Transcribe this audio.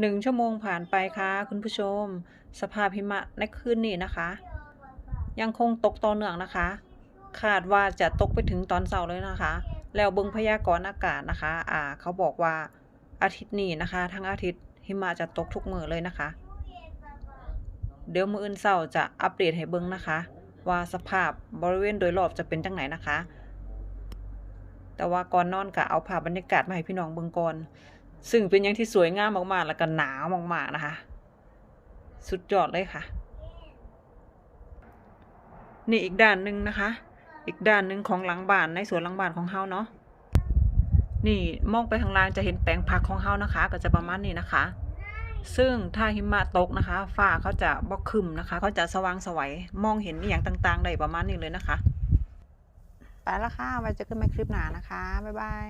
หนึ่งชั่วโมงผ่านไปค่ะคุณผู้ชม สภาพหิมะในคืนนี้นะคะ ยังคงตกต่อเนื่องนะคะ คาดว่าจะตกไปถึงตอนเช้าเลยนะคะ แล้วเบิ่งพยากรณ์อากาศนะคะ อ่า เขาบอกว่าอาทิตย์นี้นะคะ ทั้งอาทิตย์หิมะจะตกทุกมือเลยนะคะ เดี๋ยวมืออื่นเช้าจะอัปเดตให้เบิ่งนะคะ ว่าสภาพบริเวณโดยรอบจะเป็นจังไหนนะคะ แต่ว่าก่อนนอนก็เอาภาพบรรยากาศมาให้พี่น้องเบิ่งก่อน ซึ่งเป็นอย่างที่สวยงามมากๆ แล้วก็หนาวมากๆนะคะ สุดยอดเลยค่ะ นี่อีกด้านหนึ่งนะคะ อีกด้านหนึ่งของหลังบ้านในสวนหลังบ้านของเฮาเนาะนี่มองไปข้างล่างจะเห็นแปลงผักของเฮานะคะ ก็จะประมาณนี้นะคะ ซึ่งถ้าหิมะตกนะคะฟ้าเขาจะบ่ครึมนะคะเขาจะสว่างสวัยมองเห็นอย่างต่างๆ ได้ประมาณนี้เลยนะคะ ไปแล้วค่ะไว้เจอกันใหม่คลิปหน้านะคะบ๊ายบาย